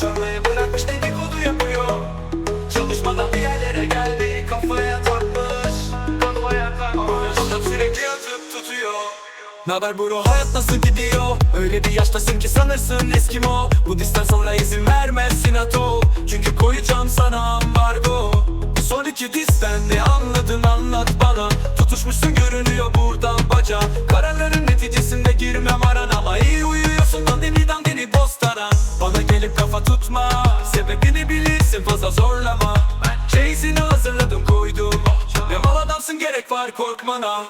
Konuşmayı bırakmış dedikodu yapıyor. Çalışmadan bir yerlere geldi Kafaya takmış. Kafaya takmış. Adam sürekli atıp tutuyor. Naber bro hayat nasıl gidiyor? Öyle bir yaştasın ki sanırsın Eskimo. Bu disten sonra izin vermez Sinato Çünkü koyacağım sana ambargo. Son iki disten ne anladın anlat bana. Tutuşmuşsun görünüyor bu tutma Sebebini bilirsin fazla zorlama. Chase'ini hazırladım koydum. Ve mal adamsın gerek var korkmana